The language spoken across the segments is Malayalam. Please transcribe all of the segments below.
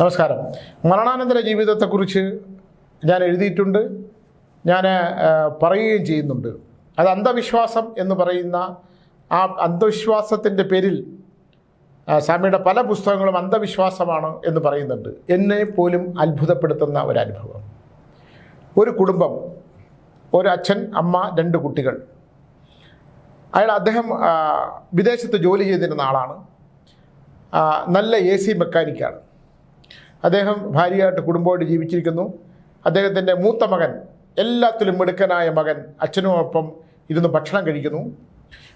നമസ്കാരം. മരണാനന്തര ജീവിതത്തെക്കുറിച്ച് ഞാൻ എഴുതിയിട്ടുണ്ട്. ഞാൻ പറയുകയും ചെയ്യുന്നുണ്ട്. അത് അന്ധവിശ്വാസം എന്ന് പറയുന്ന ആ അന്ധവിശ്വാസത്തിന്റെ പേരിൽ സ്വാമിയുടെ പല പുസ്തകങ്ങളും അന്ധവിശ്വാസമാണ് എന്ന് പറയുന്നുണ്ട്. എന്നെ പോലും അത്ഭുതപ്പെടുത്തുന്ന ഒരനുഭവം. ഒരു കുടുംബം ഒരു അച്ഛൻ അമ്മ രണ്ട് കുട്ടികൾ. അയാൾ അദ്ദേഹം വിദേശത്ത് ജോലി ചെയ്തിരുന്ന ആളാണ്. നല്ല എ സി മെക്കാനിക്കാണ്. അദ്ദേഹം ഭാര്യയായിട്ട് കുടുംബമായിട്ട് ജീവിച്ചിരിക്കുന്നു. അദ്ദേഹത്തിന്റെ മൂത്ത മകൻ എല്ലാത്തിലും മിടുക്കനായ മകൻ അച്ഛനുമൊപ്പം ഇരുന്ന് ഭക്ഷണം കഴിക്കുന്നു.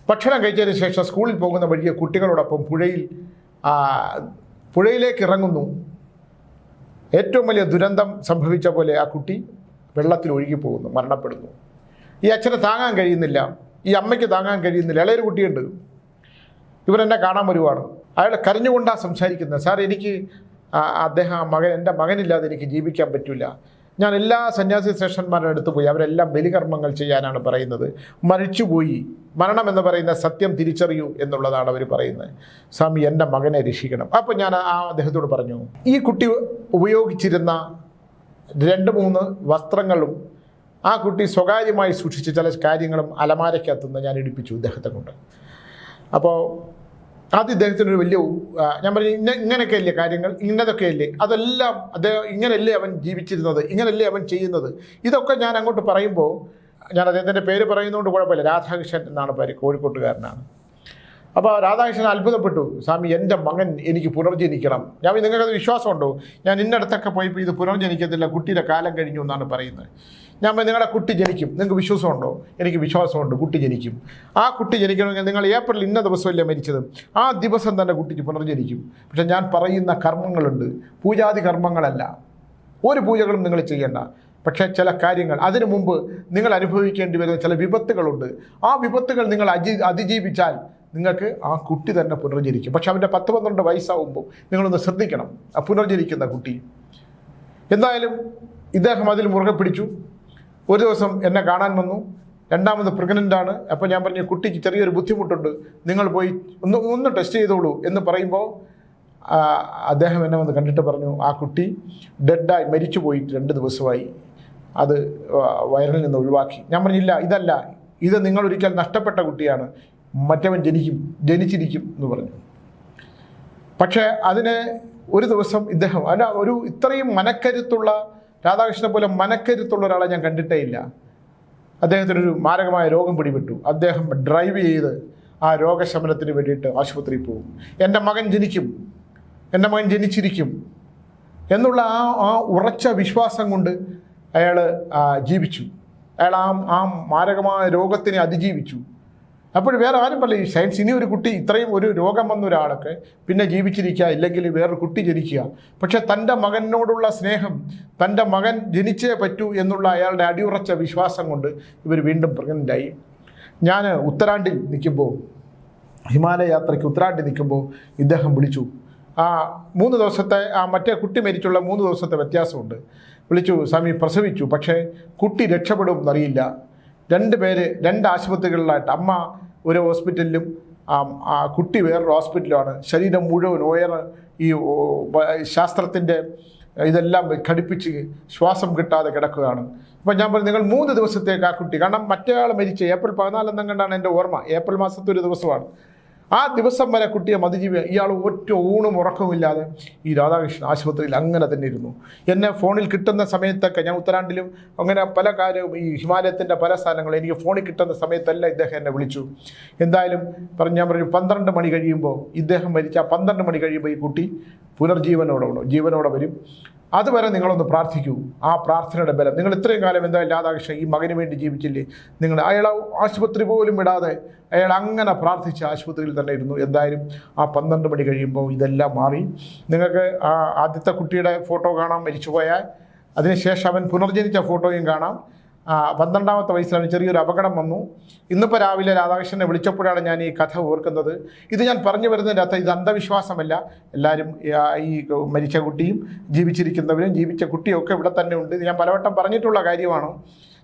ഭക്ഷണം കഴിച്ചതിന് ശേഷം സ്കൂളിൽ പോകുന്ന വഴിയെ കുട്ടികളോടൊപ്പം പുഴയിൽ പുഴയിലേക്ക് ഇറങ്ങുന്നു. ഏറ്റവും വലിയ ദുരന്തം സംഭവിച്ച പോലെ ആ കുട്ടി വെള്ളത്തിൽ ഒഴുകിപ്പോകുന്നു മരണപ്പെടുന്നു. ഈ അച്ഛനെ താങ്ങാൻ കഴിയുന്നില്ല ഈ അമ്മയ്ക്ക് താങ്ങാൻ കഴിയുന്നില്ല ഇളയൊരു കുട്ടിയുണ്ട്. ഇവരെന്നെ കാണാൻ വരുവാണ്. അയാൾ കരഞ്ഞുകൊണ്ടാണ് സംസാരിക്കുന്നത്. സാർ എനിക്ക് അദ്ദേഹം ആ മകൻ എന്റെ മകനില്ലാതെ എനിക്ക് ജീവിക്കാൻ പറ്റില്ല ഞാൻ എല്ലാ സന്യാസി ശ്രേഷ്ഠന്മാരുടെ അടുത്ത് പോയി അവരെല്ലാം ബലികർമ്മങ്ങൾ ചെയ്യാനാണ് പറയുന്നത്. മരിച്ചുപോയി. മരണം എന്ന് പറയുന്ന സത്യം തിരിച്ചറിയൂ എന്നുള്ളതാണ് അവർ പറയുന്നത്. സ്വാമി എന്റെ മകനെ രക്ഷിക്കണം. അപ്പോൾ ഞാൻ ആ അദ്ദേഹത്തോട് പറഞ്ഞു ഈ കുട്ടി ഉപയോഗിച്ചിരുന്ന രണ്ട് മൂന്ന് വസ്ത്രങ്ങളും ആ കുട്ടി സ്വകാര്യമായി സൂക്ഷിച്ച ചില കാര്യങ്ങളും അലമാരയ്ക്കകത്തുനിന്ന് ഞാൻ ഇടിപ്പിച്ചു ഇദ്ദേഹത്തെ കൊണ്ട്. അപ്പോൾ അത് ഇദ്ദേഹത്തിനൊരു വലിയ ആ, ഞാൻ പറഞ്ഞു ഇന്ന ഇങ്ങനെയൊക്കെ അല്ലേ കാര്യങ്ങൾ ഇന്നതൊക്കെ അല്ലേ അതെല്ലാം അദ്ദേഹം ഇങ്ങനെയല്ലേ അവൻ ജീവിച്ചിരുന്നത് ഇങ്ങനെയല്ലേ അവൻ ചെയ്യുന്നത്. ഇതൊക്കെ ഞാൻ അങ്ങോട്ട് പറയുമ്പോൾ ഞാൻ അദ്ദേഹത്തിന്റെ പേര് പറയുന്നതുകൊണ്ട് കുഴപ്പമില്ല. രാധാകൃഷ്ണൻ എന്നാണ് പേര് കോഴിക്കോട്ടുകാരനാണ്. അപ്പോൾ രാധാകൃഷ്ണൻ അത്ഭുതപ്പെട്ടു. സ്വാമി എന്റെ മകൻ എനിക്ക് പുനർജനിക്കണം. ഞാൻ നിങ്ങൾക്കത് വിശ്വാസമുണ്ടോ? ഞാൻ ഇന്നടത്തൊക്കെ പോയപ്പോൾ ഇത് പുനർജനിക്കത്തില്ല കുട്ടിയുടെ കാലം കഴിഞ്ഞു എന്നാണ് പറയുന്നത്. ഞാൻ നിങ്ങളുടെ കുട്ടി ജനിക്കും. നിങ്ങൾക്ക് വിശ്വാസമുണ്ടോ? എനിക്ക് വിശ്വാസമുണ്ട് കുട്ടി ജനിക്കും. ആ കുട്ടി ജനിക്കണമെങ്കിൽ നിങ്ങൾ ഏപ്രിൽ ഇന്ന ദിവസമല്ലേ മരിച്ചത്? ആ ദിവസം തന്നെ കുട്ടിക്ക് പുനർജനിക്കും. പക്ഷെ ഞാൻ പറയുന്ന കർമ്മങ്ങളുണ്ട്. പൂജാതി കർമ്മങ്ങളല്ല. ഒരു പൂജകളും നിങ്ങൾ ചെയ്യേണ്ട. പക്ഷേ ചില കാര്യങ്ങൾ അതിനു മുമ്പ് നിങ്ങൾ അനുഭവിക്കേണ്ടി വരുന്ന ചില വിപത്തുകളുണ്ട്. ആ വിപത്തുകൾ നിങ്ങൾ അജി അതിജീവിച്ചാൽ നിങ്ങൾക്ക് ആ കുട്ടി തന്നെ പുനർജനിക്കും. പക്ഷെ അവന്റെ പത്ത് പന്ത്രണ്ട് വയസ്സാവുമ്പോൾ നിങ്ങളൊന്ന് ശ്രദ്ധിക്കണം. ആ പുനർജനിക്കുന്ന കുട്ടി. എന്തായാലും ഇദ്ദേഹം അതിൽ മുറുകെ പിടിച്ചു. ഒരു ദിവസം എന്നെ കാണാൻ വന്നു. രണ്ടാമത് പ്രഗ്നന്റ് ആണ്. അപ്പോൾ ഞാൻ പറഞ്ഞു കുട്ടിക്ക് ചെറിയൊരു ബുദ്ധിമുട്ടുണ്ട്. നിങ്ങൾ പോയി ഒന്ന് ഒന്ന് ടെസ്റ്റ് ചെയ്തോളൂ. എന്ന് പറയുമ്പോൾ അദ്ദേഹം എന്നെ വന്ന് കണ്ടിട്ട് പറഞ്ഞു ആ കുട്ടി ഡെഡായി മരിച്ചു പോയിട്ട് രണ്ട് ദിവസമായി. അത് വയറിൽ നിന്ന് ഒഴിവാക്കി. ഞാൻ പറഞ്ഞില്ല ഇതല്ല. ഇത് നിങ്ങൾ ഒരിക്കൽ നഷ്ടപ്പെട്ട കുട്ടിയാണ്. മറ്റവൻ ജനിക്കും ജനിച്ചിരിക്കും എന്ന് പറഞ്ഞു. പക്ഷേ അതിന് ഒരു ദിവസം ഇദ്ദേഹം അല്ല ഒരു ഇത്രയും മനക്കരുത്തുള്ള രാധാകൃഷ്ണനെ പോലെ മനക്കരുത്തുള്ള ഒരാളെ ഞാൻ കണ്ടിട്ടേ ഇല്ല. അദ്ദേഹത്തിനൊരു മാരകമായ രോഗം പിടിപെട്ടു. അദ്ദേഹം ഡ്രൈവ് ചെയ്ത് ആ രോഗശമനത്തിന് വേണ്ടിയിട്ട് ആശുപത്രിയിൽ പോകും. എന്റെ മകൻ ജനിക്കും. എന്റെ മകൻ ജനിച്ചിരിക്കും. എന്നുള്ള ആ ആ ഉറച്ച വിശ്വാസം കൊണ്ട് അയാൾ ജീവിച്ചു. അയാൾ ആ ആ മാരകമായ രോഗത്തിനെ അതിജീവിച്ചു. അപ്പോൾ വേറെ ആരും പറയില്ല. ഈ സയൻസ് ഇനി ഒരു കുട്ടി ഇത്രയും ഒരു രോഗം വന്ന ഒരാൾക്ക് പിന്നെ ജീവിച്ചിരിക്കുക ഇല്ലെങ്കിൽ വേറൊരു കുട്ടി ജനിക്കുക. പക്ഷെ തന്റെ മകനോടുള്ള സ്നേഹം തന്റെ മകൻ ജനിച്ചേ പറ്റൂ എന്നുള്ള അയാളുടെ അടിയുറച്ച വിശ്വാസം കൊണ്ട് ഇവർ വീണ്ടും പ്രഗ്നന്റായി. ഞാൻ ഉത്തരാണ്ടിൽ നിൽക്കുമ്പോൾ ഹിമാലയ യാത്രയ്ക്ക് ഉത്തരാണ്ടിൽ നിൽക്കുമ്പോൾ ഇദ്ദേഹം വിളിച്ചു. ആ മൂന്ന് ദിവസത്തെ ആ മറ്റേ കുട്ടി മരിച്ചുള്ള മൂന്ന് ദിവസത്തെ വ്യത്യാസമുണ്ട്. വിളിച്ചു സ്വാമി പ്രസവിച്ചു. പക്ഷേ കുട്ടി രക്ഷപ്പെടും എന്നറിയില്ല രണ്ട് പേര് രണ്ട് ആശുപത്രികളിലായിട്ട് അമ്മ ഒരു ഹോസ്പിറ്റലിലും ആ കുട്ടി വേറൊരു ഹോസ്പിറ്റലുമാണ്. ശരീരം മുഴുവൻ ഉയർ ഈ ശാസ്ത്രത്തിന്റെ ഇതെല്ലാം ഘടിപ്പിച്ച് ശ്വാസം കിട്ടാതെ കിടക്കുകയാണ്. അപ്പം ഞാൻ പറഞ്ഞു നിങ്ങൾ മൂന്ന് ദിവസത്തേക്ക് ആ കുട്ടി കാരണം മറ്റേ ആൾ മരിച്ച ഏപ്രിൽ പതിനാലെന്നും കണ്ടാണ് എന്റെ ഓർമ്മ. ഏപ്രിൽ മാസത്തെ ഒരു ദിവസമാണ്. ആ ദിവസം വരെ കുട്ടിയെ മതിജീവി ഇയാൾ ഒറ്റ ഊണും ഉറക്കവുമില്ലാതെ ഈ രാധാകൃഷ്ണൻ ആശുപത്രിയിൽ അങ്ങനെ തന്നെ ഇരുന്നു. എന്നെ ഫോണിൽ കിട്ടുന്ന സമയത്തൊക്കെ ഞാൻ ഉത്തരാണ്ടിലും അങ്ങനെ പല കാര്യവും ഈ ഹിമാലയത്തിന്റെ പല സ്ഥലങ്ങളും എനിക്ക് ഫോണിൽ കിട്ടുന്ന സമയത്തല്ല ഇദ്ദേഹം എന്നെ വിളിച്ചു. എന്തായാലും പറഞ്ഞു ഞാൻ പറഞ്ഞു പന്ത്രണ്ട് മണി കഴിയുമ്പോൾ ഇദ്ദേഹം മരിച്ച പന്ത്രണ്ട് മണി കഴിയുമ്പോൾ ഈ കുട്ടി പുനർജീവനോടെ ജീവനോടെ വരും. അതുവരെ നിങ്ങളൊന്ന് പ്രാർത്ഥിക്കൂ. ആ പ്രാർത്ഥനയുടെ ബലം. നിങ്ങൾ ഇത്രയും കാലം എന്തായാലും രാധാകൃഷ്ണൻ ഈ മകന് വേണ്ടി ജീവിച്ചില്ലേ? നിങ്ങൾ അയാൾ ആശുപത്രി പോലും വിടാതെ അയാൾ അങ്ങനെ പ്രാർത്ഥിച്ച് ആശുപത്രിയിൽ തന്നെ ഇരുന്നു. എന്തായാലും ആ പന്ത്രണ്ട് മണി കഴിയുമ്പോൾ ഇതെല്ലാം മാറി. നിങ്ങൾക്ക് ആ ആദ്യത്തെ കുട്ടിയുടെ ഫോട്ടോ കാണാം മരിച്ചുപോയാൽ. അതിനുശേഷം അവൻ പുനർജനിച്ച ഫോട്ടോയും കാണാം. പന്ത്രണ്ടാമത്തെ വയസ്സിലാണ് ചെറിയൊരു അപകടം വന്നു. ഇന്നിപ്പോൾ രാവിലെ രാധാകൃഷ്ണനെ വിളിച്ചപ്പോഴാണ് ഞാൻ ഈ കഥ ഓർക്കുന്നത്. ഇത് ഞാൻ പറഞ്ഞു വരുന്നതിന്റെ അർത്ഥം ഇത് അന്ധവിശ്വാസമല്ല. എല്ലാവരും ഈ മരിച്ച കുട്ടിയും ജീവിച്ചിരിക്കുന്നവരും ജീവിച്ച കുട്ടിയും ഒക്കെ ഇവിടെ തന്നെ ഉണ്ട്. ഇത് ഞാൻ പലവട്ടം പറഞ്ഞിട്ടുള്ള കാര്യമാണ്.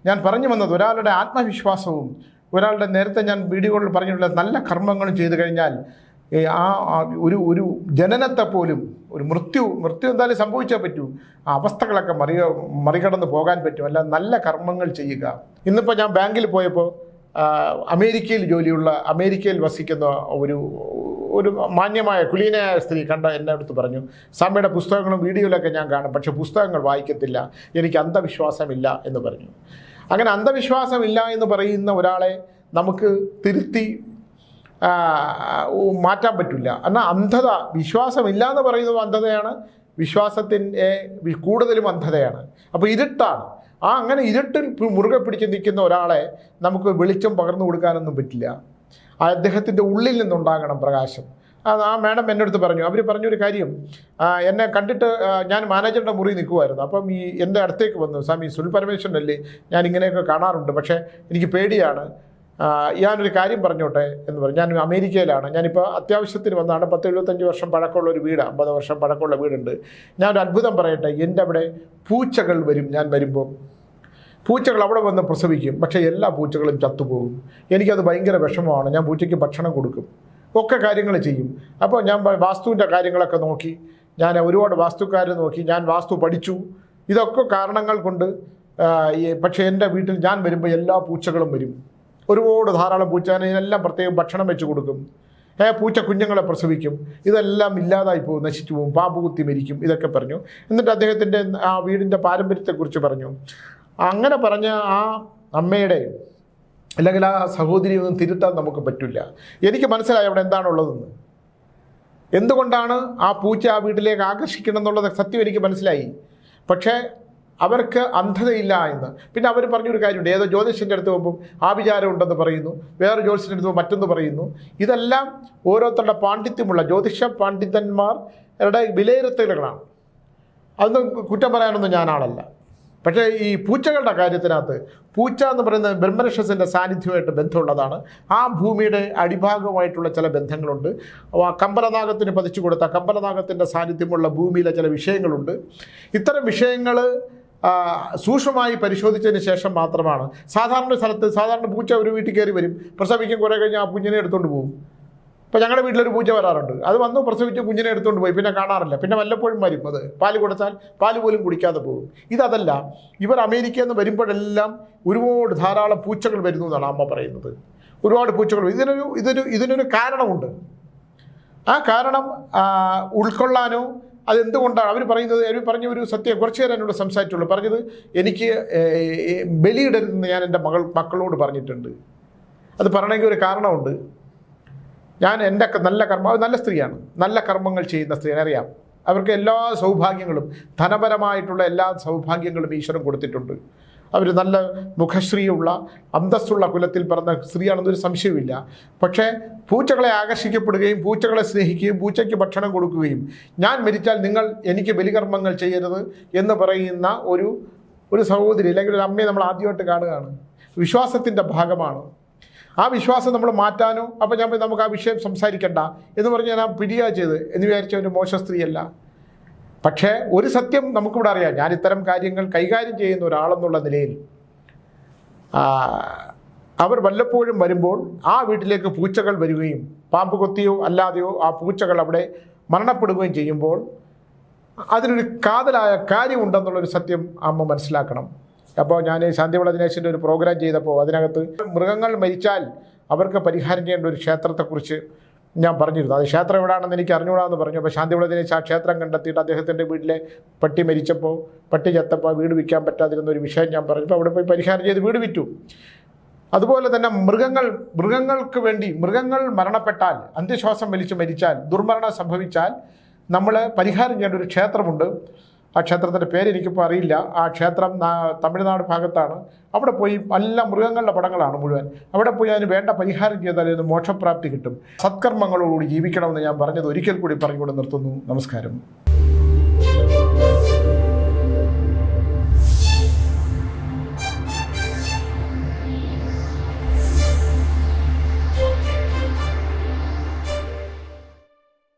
ഞാൻ പറഞ്ഞു വന്നത് ഒരാളുടെ ആത്മവിശ്വാസവും ഒരാളുടെ നേരത്തെ ഞാൻ വീഡിയോകളിൽ പറഞ്ഞിട്ടുള്ള നല്ല കർമ്മങ്ങളും ചെയ്തു കഴിഞ്ഞാൽ ആ ഒരു ഒരു ജനനത്തെ പോലും ഒരു മൃത്യു മൃത്യു എന്തായാലും സംഭവിച്ചാൽ പറ്റൂ. ആ അവസ്ഥകളൊക്കെ മറി മറികടന്ന് പോകാൻ പറ്റും. അല്ല നല്ല കർമ്മങ്ങൾ ചെയ്യുക. ഇന്നിപ്പോൾ ഞാൻ ബാങ്കിൽ പോയപ്പോൾ അമേരിക്കയിൽ ജോലിയുള്ള അമേരിക്കയിൽ വസിക്കുന്ന ഒരു ഒരു മാന്യമായ കുലീനയായ സ്ത്രീ കണ്ട എന്നെ അടുത്ത് പറഞ്ഞു സമ്മയുടെ പുസ്തകങ്ങളും വീഡിയോയിലൊക്കെ ഞാൻ കാണും പക്ഷേ പുസ്തകങ്ങൾ വായിക്കത്തില്ല. എനിക്ക് അന്ധവിശ്വാസമില്ല എന്ന് പറഞ്ഞു. അങ്ങനെ അന്ധവിശ്വാസമില്ല എന്ന് പറയുന്ന ഒരാളെ നമുക്ക് തിരുത്തി മാറ്റാൻ പറ്റില്ല. എന്നാൽ അന്ധത വിശ്വാസമില്ല എന്ന് പറയുന്നത് അന്ധതയാണ്. വിശ്വാസത്തിന്റെ കൂടുതലും അന്ധതയാണ്. അപ്പോൾ ഇരുട്ടാണ്. ആ അങ്ങനെ ഇരുട്ടിൽ മുറുകെ പിടിച്ച് നിൽക്കുന്ന ഒരാളെ നമുക്ക് വെളിച്ചം പകർന്നു കൊടുക്കാനൊന്നും പറ്റില്ല. അദ്ദേഹത്തിന്റെ ഉള്ളിൽ നിന്നുണ്ടാകണം പ്രകാശം. അത് ആ മാഡം എന്റെ അടുത്ത് പറഞ്ഞു അവർ പറഞ്ഞൊരു കാര്യം. എന്നെ കണ്ടിട്ട് ഞാൻ മാനേജറിന്റെ മുറി നിൽക്കുമായിരുന്നു അപ്പം ഈ എന്റെ അടുത്തേക്ക് വന്നു സ്വാമി സുൽ പരമേശ്വരനല്ലേ? ഞാൻ ഇങ്ങനെയൊക്കെ കാണാറുണ്ട്. പക്ഷേ എനിക്ക് പേടിയാണ്. ഞാനൊരു കാര്യം പറഞ്ഞോട്ടെ എന്ന് പറഞ്ഞു. ഞാൻ അമേരിക്കയിലാണ്. ഞാനിപ്പോൾ അത്യാവശ്യത്തിന് വന്നാണ് പത്ത് എഴുപത്തഞ്ച് വർഷം പഴക്കമുള്ള ഒരു വീട്. അമ്പത് വർഷം പഴക്കമുള്ള വീടുണ്ട്. ഞാനൊരു അത്ഭുതം പറയട്ടെ എന്റെ അവിടെ പൂച്ചകൾ വരും. ഞാൻ വരുമ്പോൾ പൂച്ചകൾ അവിടെ വന്ന് പ്രസവിക്കും. പക്ഷേ എല്ലാ പൂച്ചകളും ചത്തുപോകും. എനിക്കത് ഭയങ്കര വിഷമമാണ്. ഞാൻ പൂച്ചയ്ക്ക് ഭക്ഷണം കൊടുക്കും. ഒക്കെ കാര്യങ്ങൾ ചെയ്യും. അപ്പോൾ ഞാൻ വാസ്തുവിന്റെ കാര്യങ്ങളൊക്കെ നോക്കി. ഞാൻ ഒരുപാട് വാസ്തുക്കാർ നോക്കി. ഞാൻ വാസ്തു പഠിച്ചു. ഇതൊക്കെ കാരണങ്ങൾ കൊണ്ട് പക്ഷേ എന്റെ വീട്ടിൽ ഞാൻ വരുമ്പോൾ എല്ലാ പൂച്ചകളും വരും. ഒരുപാട് ധാരാളം പൂച്ച ഞാൻ ഇതിനെല്ലാം പ്രത്യേകം ഭക്ഷണം വെച്ച് കൊടുക്കും. ഏ പൂച്ച കുഞ്ഞുങ്ങളെ പ്രസവിക്കും. ഇതെല്ലാം ഇല്ലാതായി പോകും നശിച്ചു പോകും. പാമ്പ് കുത്തി മരിക്കും ഇതൊക്കെ പറഞ്ഞു. എന്നിട്ട് അദ്ദേഹത്തിന്റെ ആ വീടിന്റെ പാരമ്പര്യത്തെക്കുറിച്ച് പറഞ്ഞു. അങ്ങനെ പറഞ്ഞ ആ അമ്മയുടെ അല്ലെങ്കിൽ ആ സഹോദരി ഒന്നും തിരുത്താൻ നമുക്ക് പറ്റില്ല. എനിക്ക് മനസ്സിലായി അവിടെ എന്താണുള്ളതെന്ന്. എന്തുകൊണ്ടാണ് ആ പൂച്ച ആ വീട്ടിലേക്ക് ആകർഷിക്കണം എന്നുള്ളത് സത്യം എനിക്ക് മനസ്സിലായി. പക്ഷേ അവർക്ക് അന്ധതയില്ല എന്ന്. പിന്നെ അവർ പറഞ്ഞൊരു കാര്യമുണ്ട്. ഏതോ ജ്യോതിഷന്റെ അടുത്ത് പോകുമ്പോൾ ആഭിചാരം ഉണ്ടെന്ന് പറയുന്നു. വേറെ ജ്യോതിഷന്റെ അടുത്ത് മറ്റൊന്ന് പറയുന്നു. ഇതെല്ലാം ഓരോരുത്തരുടെ പാണ്ഡിത്യമുള്ള ജ്യോതിഷ പാണ്ഡിതന്മാരുടെ വിലയിരുത്തലുകളാണ്. അതൊന്നും കുറ്റം പറയാനൊന്നും ഞാനാളല്ല. പക്ഷേ ഈ പൂച്ചകളുടെ കാര്യത്തിനകത്ത് പൂച്ച എന്ന് പറയുന്നത് ബ്രഹ്മരക്ഷസിന്റെ സാന്നിധ്യമായിട്ട് ബന്ധമുള്ളതാണ്. ആ ഭൂമിയുടെ അടിഭാഗമായിട്ടുള്ള ചില ബന്ധങ്ങളുണ്ട്. കമ്പലനാഗത്തിന് പതിച്ചു കൊടുത്ത കമ്പലനാഗത്തിന്റെ സാന്നിധ്യമുള്ള ഭൂമിയിലെ ചില വിഷയങ്ങളുണ്ട്. ഇത്തരം വിഷയങ്ങൾ സൂക്ഷ്മമായി പരിശോധിച്ചതിന് ശേഷം മാത്രമാണ്. സാധാരണ സ്ഥലത്ത് സാധാരണ പൂച്ച ഒരു വീട്ടിൽ കയറി വരും. പ്രസവിക്കും കുറേ കഴിഞ്ഞ് ആ കുഞ്ഞിനെ എടുത്തുകൊണ്ട് പോകും ഇപ്പോൾ ഞങ്ങളുടെ വീട്ടിലൊരു പൂച്ച വരാറുണ്ട്. അത് വന്നു പ്രസവിച്ച് കുഞ്ഞിനെ എടുത്തുകൊണ്ട് പോയി. പിന്നെ കാണാറില്ല. പിന്നെ വല്ലപ്പോഴും വരും. അത് പാൽ കൊടുത്താൽ പാൽ പോലും കുടിക്കാതെ പോകും. ഇതല്ല ഇവർ അമേരിക്കയിൽ നിന്ന് വരുമ്പോഴെല്ലാം ഒരുപാട് ധാരാളം പൂച്ചകൾ വരുന്നു എന്നാണ് അമ്മ പറയുന്നത്. ഒരുപാട് പൂച്ചകൾ. ഇതിനൊരു ഇതൊരു ഇതിനൊരു കാരണമുണ്ട്. ആ കാരണം ഉൾക്കൊള്ളാനോ അതെന്തുകൊണ്ടാണ്? അവർ പറയുന്നത് അവർ പറഞ്ഞ ഒരു സത്യം കുറച്ച് നേരം എന്നോട് സംസാരിച്ചുള്ളൂ. പറഞ്ഞത് എനിക്ക് ബലിയിടരുതെന്ന് ഞാൻ എന്റെ മകൾ മക്കളോട് പറഞ്ഞിട്ടുണ്ട്. അത് പറയണമെങ്കിൽ ഒരു കാരണമുണ്ട്. ഞാൻ എന്റെ നല്ല കർമ്മ നല്ല സ്ത്രീയാണ്. നല്ല കർമ്മങ്ങൾ ചെയ്യുന്ന സ്ത്രീയാണ്. അറിയാം. അവർക്ക് എല്ലാ സൗഭാഗ്യങ്ങളും ധനപരമായിട്ടുള്ള എല്ലാ സൗഭാഗ്യങ്ങളും ഈശ്വരൻ കൊടുത്തിട്ടുണ്ട്. അവർ നല്ല മുഖശ്രീയുള്ള അന്തസ്സുള്ള കുലത്തിൽ പറഞ്ഞ സ്ത്രീയാണെന്നൊരു സംശയമില്ല പക്ഷേ പൂച്ചകളെ ആകർഷിക്കപ്പെടുകയും പൂച്ചകളെ സ്നേഹിക്കുകയും പൂച്ചയ്ക്ക് ഭക്ഷണം കൊടുക്കുകയും ഞാൻ മരിച്ചാൽ നിങ്ങൾ എനിക്ക് ബലികർമ്മങ്ങൾ ചെയ്യരുത് എന്ന് പറയുന്ന ഒരു ഒരു സഹോദരി അല്ലെങ്കിൽ ഒരു അമ്മയെ നമ്മൾ ആദ്യമായിട്ട് കാണുകയാണ്. വിശ്വാസത്തിന്റെ ഭാഗമാണ്. ആ വിശ്വാസം നമ്മൾ മാറ്റാനോ അപ്പോൾ ഞാൻ നമുക്ക് ആ വിഷയം സംസാരിക്കണ്ട എന്ന് പറഞ്ഞ് ഞാൻ ആ പിടിയാ ചെയ്ത് എന്ന് വിചാരിച്ച ഒരു മോശ സ്ത്രീയല്ല. പക്ഷേ ഒരു സത്യം നമുക്കിവിടെ അറിയാം. ഞാൻ ഇത്തരം കാര്യങ്ങൾ കൈകാര്യം ചെയ്യുന്ന ഒരാളെന്നുള്ള നിലയിൽ അവർ വല്ലപ്പോഴും വരുമ്പോൾ ആ വീട്ടിലേക്ക് പൂച്ചകൾ വരികയും പാമ്പ് കൊത്തിയോ അല്ലാതെയോ ആ പൂച്ചകൾ അവിടെ മരണപ്പെടുകയും ചെയ്യുമ്പോൾ അതിനൊരു കാതലായ കാര്യമുണ്ടെന്നുള്ളൊരു സത്യം അമ്മ മനസ്സിലാക്കണം. അപ്പോൾ ഞാൻ ശാന്തിവിള ദിനേശിന്റെ ഒരു പ്രോഗ്രാം ചെയ്തപ്പോൾ അതിനകത്ത് മൃഗങ്ങൾ മരിച്ചാൽ അവർക്ക് പരിഹാരം ചെയ്യേണ്ട ഒരു ക്ഷേത്രത്തെക്കുറിച്ച് ഞാൻ പറഞ്ഞിരുന്നു. അത് ക്ഷേത്രം എവിടെയാണെന്ന് എനിക്ക് അറിഞ്ഞുകൂടാന്ന് പറഞ്ഞു. അപ്പോൾ ശാന്തിവിള ദിനേശ് ആ ക്ഷേത്രം കണ്ടെത്തിയിട്ട് അദ്ദേഹത്തിന്റെ വീട്ടിലെ പട്ടി മരിച്ചപ്പോൾ പട്ടി ചത്തപ്പോൾ വീട് വിൽക്കാൻ പറ്റാതിരുന്ന ഒരു വിഷയം ഞാൻ പറഞ്ഞപ്പോൾ അവിടെ പോയി പരിഹാരം ചെയ്ത് വീട് വിറ്റു. അതുപോലെ തന്നെ മൃഗങ്ങൾ മൃഗങ്ങൾക്ക് വേണ്ടി മൃഗങ്ങൾ മരണപ്പെട്ടാൽ അന്ത്യശ്വാസം വലിച്ച് മരിച്ചാൽ ദുർമരണം സംഭവിച്ചാൽ നമ്മൾ പരിഹാരം ചെയ്യേണ്ട ഒരു ക്ഷേത്രമുണ്ട്. ആ ക്ഷേത്രത്തിന്റെ പേര് എനിക്കിപ്പോൾ അറിയില്ല. ആ ക്ഷേത്രം തമിഴ്നാട് ഭാഗത്താണ്. അവിടെ പോയി എല്ലാ മൃഗങ്ങളുടെ പടങ്ങളാണ് മുഴുവൻ. അവിടെ പോയി അതിന് വേണ്ട പരിഹാരം ചെയ്താൽ അതിന് മോക്ഷപ്രാപ്തി കിട്ടും. സത്കർമ്മങ്ങളോടുകൂടി ജീവിക്കണമെന്ന് ഞാൻ പറഞ്ഞത് ഒരിക്കൽ കൂടി പറഞ്ഞുകൊണ്ട് നിർത്തുന്നു. നമസ്കാരം.